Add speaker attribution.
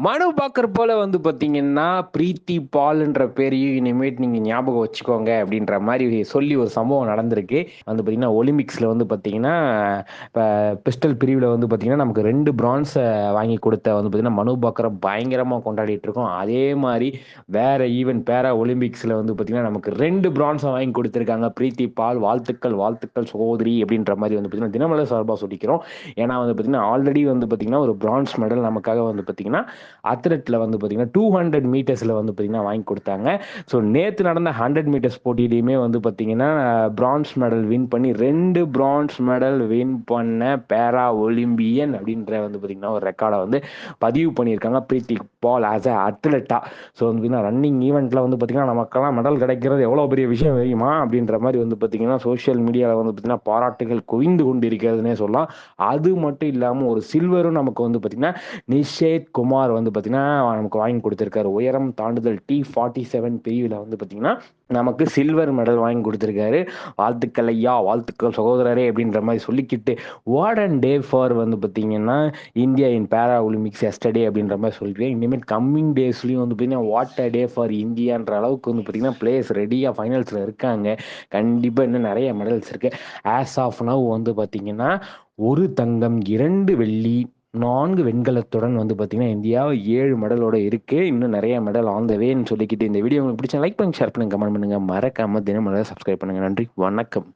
Speaker 1: மனு பாக்கர் போல வந்து பார்த்தீங்கன்னா பிரீத்தி பால்ன்ற பேரையும் இனிமேட் நீங்கள் ஞாபகம் வச்சுக்கோங்க அப்படின்ற மாதிரி சொல்லி ஒரு சம்பவம் நடந்திருக்கு வந்து பார்த்தீங்கன்னா ஒலிம்பிக்ஸில் வந்து பார்த்தீங்கன்னா இப்போ பிஸ்டல் பிரிவில் வந்து பார்த்தீங்கன்னா நமக்கு ரெண்டு பிரான்ஸை வாங்கி கொடுத்த வந்து பார்த்தீங்கன்னா மனு பாக்கரை பயங்கரமாக கொண்டாடிட்டு இருக்கோம் அதே மாதிரி வேற ஈவென்ட் பேரா ஒலிம்பிக்ஸில் வந்து பார்த்தீங்கன்னா நமக்கு ரெண்டு பிரான்ஸை வாங்கி கொடுத்துருக்காங்க பிரீத்தி பால் வாழ்த்துக்கள் வாழ்த்துக்கள் சகோதரி அப்படின்ற மாதிரி வந்து பார்த்தீங்கன்னா தினமலை சார்பாக சொல்லிக்கிறோம் ஏன்னா வந்து பார்த்தீங்கன்னா ஆல்ரெடி வந்து பார்த்தீங்கன்னா ஒரு பிரான்ஸ் மெடல் நமக்காக வந்து பார்த்தீங்கன்னா அத்லெட்டில் வந்து பார்த்தீங்கன்னா டூ ஹண்ட்ரட் மீட்டர்ஸில் வந்து பார்த்தீங்கன்னா வாங்கி கொடுத்தாங்க. ஸோ நேற்று நடந்த ஹண்ட்ரட் மீட்டர்ஸ் போட்டியிலையுமே வந்து பார்த்தீங்கன்னா பிரான்ஸ் மெடல் வின் பண்ணி ரெண்டு பிரான்ஸ் மெடல் வின் பண்ண பேரா ஒலிம்பியன் அப்படின்ற வந்து பார்த்தீங்கன்னா ஒரு ரெக்கார்டை வந்து பதிவு பண்ணியிருக்காங்க. பிரீத்தி பால் ஆஸ் அ அத்லெட்டா ஸோ வந்து பார்த்தீங்கன்னா ரன்னிங் ஈவெண்ட்டில் வந்து பார்த்தீங்கன்னா நமக்கெல்லாம் மெடல் கிடைக்கிறது எவ்வளோ பெரிய விஷயம் தெரியுமா? அப்படின்ற மாதிரி வந்து பார்த்தீங்கன்னா சோஷியல் மீடியாவில் வந்து பார்த்தீங்கன்னா பாராட்டுகள் குவிந்து கொண்டு இருக்கிறதுனே சொல்லலாம். அது மட்டும் இல்லாமல் ஒரு சில்வரும் நமக்கு வந்து பார்த்தீங்கன்னா நிஷேத் குமார் வந்து வந்து பார்த்தீங்கன்னா நமக்கு வாங்கி கொடுத்துருக்காரு. உயரம் தாண்டுதல் டி ஃபார்ட்டி செவன் பிரிவில் வந்து பார்த்தீங்கன்னா நமக்கு சில்வர் மெடல் வாங்கி கொடுத்துருக்காரு. வாழ்த்துக்கள் ஐயா வாழ்த்துக்கள் சகோதரரே அப்படின்ற மாதிரி சொல்லிக்கிட்டு வார்டன் அண்ட் டே ஃபார் வந்து பார்த்தீங்கன்னா இந்தியா இன் பேரா ஒலிம்பிக்ஸ் எஸ்டர்டே அப்படின்ற மாதிரி சொல்லிட்டு இனிமேல் கம்மிங் டேஸ்லையும் வந்து பார்த்தீங்கன்னா வாட் அ டே ஃபார் இந்தியான்ற அளவுக்கு வந்து பார்த்தீங்கன்னா பிளேயர்ஸ் ரெடியாக ஃபைனல்ஸில் இருக்காங்க. கண்டிப்பாக இன்னும் நிறைய மெடல்ஸ் இருக்குது ஆஸ் ஆஃப் நவ் வந்து பார்த்தீங்கன்னா ஒரு தங்கம் இரண்டு வெள்ளி நான்கு வெண்கலத்துடன் வந்து பார்த்தீங்கன்னா இந்தியா ஏழு மெடலோட இருக்கு. இன்னும் நிறைய மெடல் ஆன் த வேன்னு சொல்லிக்கிட்டு இந்த வீடியோ உங்களுக்கு பிடிச்சா லைக் பண்ணுங்க ஷேர் பண்ணுங்க கமெண்ட் பண்ணுங்க. மறக்காம தினமலர் சப்ஸ்கிரைப் பண்ணுங்க. நன்றி வணக்கம்.